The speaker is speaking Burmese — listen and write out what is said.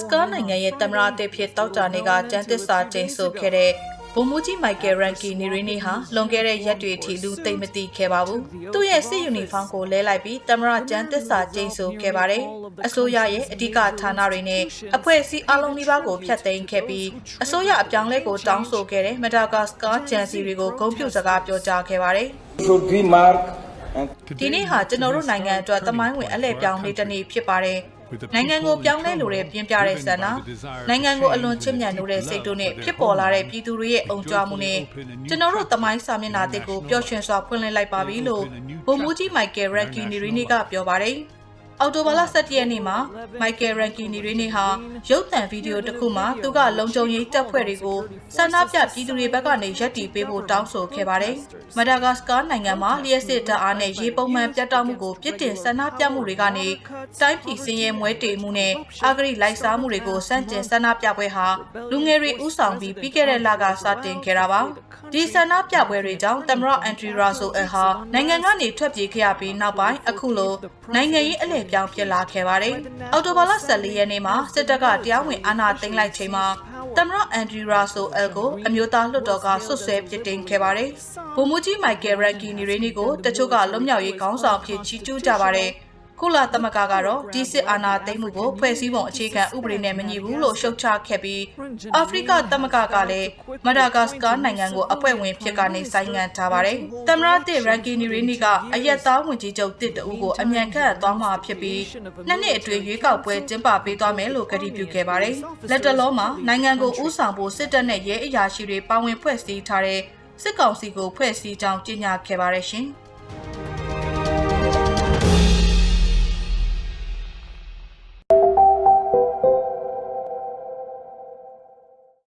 စကာနိုင်ငံရဲ့သမ္မတအသစ်ဖြစ်တောက်ကြနေကကျန်းသစ္စာကျိန်ဆိုခဲ့တဲ့ဘုံမူကြီးမိုက်ကယ်ရန်ကီနီရီနီဟာလွန်ခဲ့တဲ့ရက်တွေအထိလူသိမ့်မသိခဲ့ပါဘူး။သူ့ရဲ့စစ်ယူနီဖောင်းကိုလဲလိုက်ပြီးသမ္မတကျန်းသစ္စာကျိန်ဆိုခဲ့ပါတယ်။အစိုးရရဲ့အဓိကဌာနတွေနဲ့အဖွဲ့အစည်းအလုံးကြီးပါးကိုဖျက်သိမ်းခဲ့ပြီးအစိုးရအပြောင်းလဲကိုတောင်းဆိုခဲ့တဲ့မဒါဂတ်စကာဂျန်စီတွေကိုဂုဏ်ပြုစကားပြောကြားခဲ့ပါတယ်။ should remark and ဒီနေ့ဟာကျွန်တော်တို့နိုင်ငံအတွက်သမိုင်းဝင်အလှည့်ပြောင်းလေးတစ်နေ့ဖြစ်ပါတယ်။ နိုင်ငံကိုပြောင်းလဲလိုတဲ့ပြင်းပြတဲ့ဆန္ဒနိုင်ငံကိုအလွန်ချစ်မြတ်နိုးတဲ့စိတ်တို့နဲ့ဖြစ်ပေါ်လာတဲ့ပြည်သူတွေရဲ့အုံကြွမှုနဲ့ကျွန်တော်တို့သမိုင်းစာမျက်နှာသစ်ကိုပျော်ရွှင်စွာဖွင့်လှစ်လိုက်ပါပြီလို့ဘုံမူကြီးမိုက်ကယ်ရန်ကီနီရီနီကပြောပါတယ်။ အော်တိုဘာလ17ရက်နေ့မှာမိုက်ကယ်ရန်ကီနီရီနီဟာရုပ်သံဗီဒီယိုတစ်ခုမှာသူကလုံခြုံရေးတပ်ဖွဲ့တွေကိုဆန္ဒပြပြည်သူတွေဘက်ကနေရပ်တည်ပေးဖို့တောင်းဆိုခဲ့ပါတယ်။မဒါဂတ်စကာနိုင်ငံမှာလျှက်စစ်တပ်အားနဲ့ရေပုံမှန်ပြတ်တောက်မှုကိုပြစ်တင်ဆန္ဒပြမှုတွေကနေတိုင်းပြည်စင်းရဲမွဲတေမှုနဲ့အာဂရိလိုက်စားမှုတွေကိုစန့်ကျင်ဆန္ဒပြပွဲဟာလူငယ်တွေဥဆောင်ပြီးပြီးခဲ့တဲ့လကစတင်ခဲ့တာပါ။ ဒီဆန္ဒပြပွဲတွေကြောင့်တမရအန်ထရီရာဆိုအယ်ဟာနိုင်ငံကနေထွက်ပြေးခဲ့ရပြီးနောက်ပိုင်းအခုလိုနိုင်ငံရေးအလဲပြောင်းဖြစ်လာခဲ့ပါတယ်။အော်တိုဘာလ14ရက်နေ့မှာစစ်တပ်ကတရားဝင်အာဏာသိမ်းလိုက်ချိန်မှာတမရအန်ဒရီရာဆိုအယ်ကိုအမျိုးသားလွှတ်တော်ကဆွတ်ဆွဲပြစ်တင်ခဲ့ပါတယ်။ဗိုလ်မှူးကြီးမိုက်ကယ်ရက်ကီနီရီနီကိုတချို့ကလွတ်မြောက်ရေးခေါင်းဆောင်ဖြစ်ချီးကျူးကြပါတယ်။ ကုလသမဂ္ဂကတော့ဒီစစ်အာဏာသိမ်းမှုကိုဖွဲ့စည်းပုံအခြေခံဥပဒေနဲ့မညီဘူးလို့ရှုတ်ချခဲ့ပြီးအာဖရိကသမဂ္ဂကလည်းမဒါဂတ်စကာနိုင်ငံကိုအဖွဲ့ဝင်ဖြစ်ကနေဆိုင်းငံ့ထားပါတယ်။သမ္မတတစ်ရန်ကီနီရီနီကအယက်သားဝင်ကြီးချုပ်တစ်တအူးကိုအမြန်ခန့်သွားမှာဖြစ်ပြီးနှစ်နှစ်အတွင်းရွေးကောက်ပွဲကျင်းပပေးသွားမယ်လို့ကတိပြုခဲ့ပါတယ်။လက်တလုံးမှာနိုင်ငံကိုဥဆောင်ဖို့စစ်တပ်နဲ့ရဲအရာရှိတွေပါဝင်ဖွဲ့စည်းထားတဲ့စစ်ကောင်စီကိုဖွဲ့စည်းကြောင်းကြေညာခဲ့ပါတယ်ရှင်။